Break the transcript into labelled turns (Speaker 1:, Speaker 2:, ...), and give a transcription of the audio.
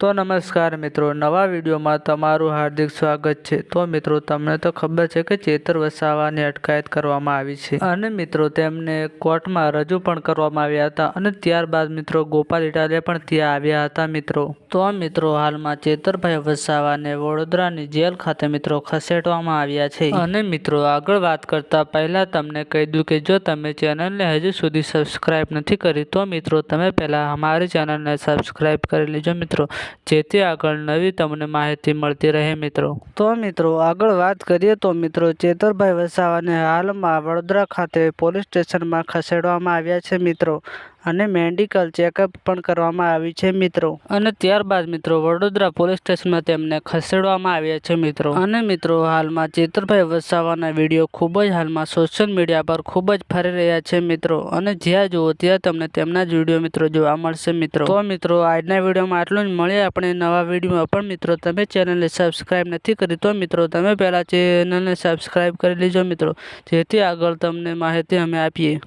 Speaker 1: તો નમસ્કાર મિત્રો, નવા વિડીયોમાં તમારું હાર્દિક સ્વાગત છે. તો મિત્રો, તમને તો ખબર છે કે ચેતર વસાવાની અટકાયત કરવામાં આવી છે. અને મિત્રો, તેમને કોર્ટમાં રજૂ પણ કરવામાં આવ્યા હતા અને ત્યારબાદ મિત્રો ગોપાલ ઇટાલિયા પણ ત્યાં આવ્યા હતા મિત્રો. તો મિત્રો, હાલમાં ચેતરભાઈ વસાવાને વડોદરાની જેલ ખાતે મિત્રો ખસેડવામાં આવ્યા છે. અને મિત્રો, આગળ વાત કરતા પહેલા તમને કહી દઉં કે જો તમે ચેનલને હજુ સુધી સબસ્ક્રાઈબ નથી કરી, તો મિત્રો, તમે પહેલાં અમારી ચેનલને સબસ્ક્રાઈબ કરી લેજો મિત્રો. જેથી આગળ નવી તમને માહિતી મળતી રહે મિત્રો. તો મિત્રો, આગળ વાત કરીએ તો મિત્રો, ચેતરભાઈ વસાવાને હાલમાં વડોદરા ખાતે પોલીસ સ્ટેશનમાં ખસેડવામાં આવ્યા છે મિત્રો. અને મેડિકલ ચેકઅપ પણ કરવામાં આવી છે, મિત્રો. અને ત્યારબાદ, મિત્રો, વડોદરા પોલીસ સ્ટેશનમાં તેમને ખસેડવામાં આવ્યા છે, મિત્રો. અને, મિત્રો, હાલમાં ચેતરભાઈ વસાવાના વીડિયો ખૂબ જ હાલમાં સોશિયલ મીડિયા પર ખૂબ જ ફરી રહ્યા છે, મિત્રો. અને જ્યાં જુઓ, ત્યાં તમને તેમના જ વીડિયો, મિત્રો, જોવા મળશે, મિત્રો. તો, મિત્રો, આજના વિડીયોમાં આટલું જ. મળીએ આપણે નવા વિડીયોમાં પણ, મિત્રો. તમે ચેનલને સબસ્ક્રાઈબ નથી કરી, તો, મિત્રો, તમે પહેલાં ચેનલને સબસ્ક્રાઈબ કરી લેજો, મિત્રો. જેથી આગળ તમને માહિતી અમે આપીએ.